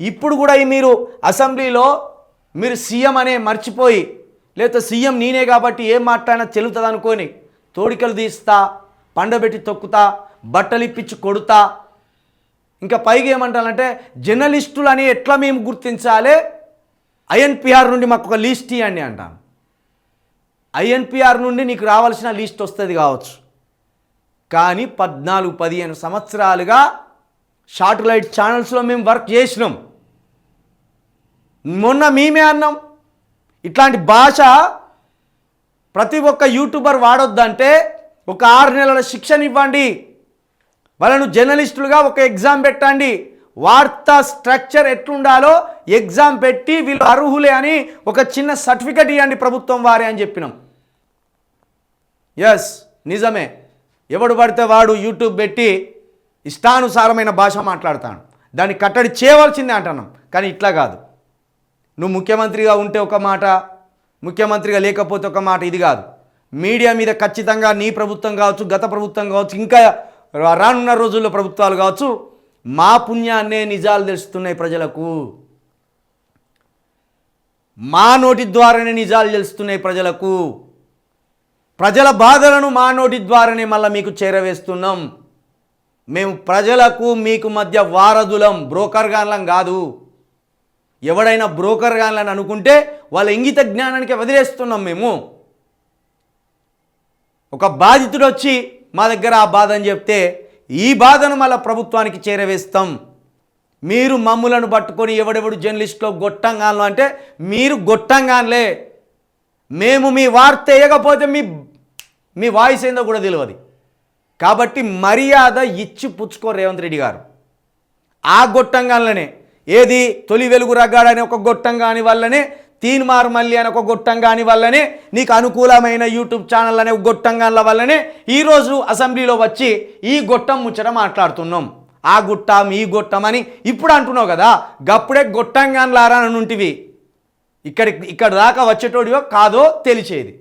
ఇప్పుడు కూడా ఈ మీరు అసెంబ్లీలో మీరు సీఎం అనే మర్చిపోయి లేకపోతే సీఎం నేనే కాబట్టి ఏం మాట్లాడినా చెల్లుతుంది అనుకొని తోడికలు తీస్తా పండబెట్టి తొక్కుతా బట్టలు ఇప్పించి కొడుతా. ఇంకా పైగా ఏమంటానంటే జర్నలిస్టులని ఎట్లా మేము గుర్తించాలి? ఐఎన్పిఆర్ నుండి మాకు ఒక లిస్ట్ ఇవ్వండి అంటాను. ఐఎన్పిఆర్ నుండి నీకు రావాల్సిన లిస్ట్ వస్తుంది కావచ్చు. కానీ పద్నాలుగు పదిహేను సంవత్సరాలుగా శాటిలైట్ ఛానల్స్లో మేము వర్క్ చేసినాం. మొన్న మేమే అన్నాం ఇట్లాంటి భాష ప్రతి ఒక్క యూట్యూబర్ వాడొద్దంటే ఒక ఆరు నెలల శిక్షణ ఇవ్వండి వాళ్ళను జర్నలిస్టులుగా ఒక ఎగ్జామ్ పెట్టండి. వార్తా స్ట్రక్చర్ ఎట్లుండాలో ఎగ్జామ్ పెట్టి వీళ్ళు అర్హులే అని ఒక చిన్న సర్టిఫికెట్ ఇవ్వండి ప్రభుత్వం వారే అని చెప్పినాం. ఎస్ నిజమే. ఎవడు పడితే వాడు యూట్యూబ్ పెట్టి ఇష్టానుసారమైన భాష మాట్లాడతాను. దాన్ని కట్టడి చేయవలసిందే అంటున్నాం. కానీ ఇట్లా కాదు. నువ్వు ముఖ్యమంత్రిగా ఉంటే ఒక మాట ముఖ్యమంత్రిగా లేకపోతే ఒక మాట ఇది కాదు. మీడియా మీద ఖచ్చితంగా నీ ప్రభుత్వం కావచ్చు గత ప్రభుత్వం కావచ్చు ఇంకా రానున్న రోజుల్లో ప్రభుత్వాలు కావచ్చు మా పుణ్యాన్నే నిజాలు తెలుస్తున్నాయి ప్రజలకు. మా నోటి ద్వారానే నిజాలు తెలుస్తున్నాయి ప్రజలకు. ప్రజల బాధలను మా నోటి ద్వారానే మళ్ళీ మీకు చేరవేస్తున్నాం. మేము ప్రజలకు మీకు మధ్య వారధులం బ్రోకర్ గాన్లం కాదు. ఎవడైనా బ్రోకర్ గాన్లని అనుకుంటే వాళ్ళ ఇంగిత జ్ఞానానికి వదిలేస్తున్నాం మేము. ఒక బాధితుడు వచ్చి మా దగ్గర ఆ బాధ అని చెప్తే ఈ బాధను మళ్ళీ ప్రభుత్వానికి చేరవేస్తాం. మీరు మమ్ములను పట్టుకొని ఎవడెవడు జర్నలిస్ట్లో గొట్టంగాన్లు అంటే మీరు గొట్టంగాన్లే. మేము మీ వార్త వేయకపోతే మీ మీ వాయిస్ ఏందో కూడా తెలియదు. కాబట్టి మర్యాద ఇచ్చి పుచ్చుకో రేవంత్ రెడ్డి గారు. ఆ గొట్టంగాన్లనే ఏది తొలి వెలుగు రగ్గాడు ఒక గొట్టంగాని వల్లనే తీన్మార్ మల్లి అనే ఒక గొట్టంగాని వల్లనే నీకు అనుకూలమైన యూట్యూబ్ ఛానల్ అనే ఒక గొట్టంగాన్ల వల్లనే ఈరోజు అసెంబ్లీలో వచ్చి ఈ గొట్టం ముచ్చట మాట్లాడుతున్నాం. ఆ గుట్టం ఈ గొట్టం అని ఇప్పుడు అంటున్నావు కదా గప్పుడే గొట్టంగాన్లారా అని ఉంటివి ఇక్కడి ఇక్కడ దాకా వచ్చేటోడివో కాదో తెలిసేది.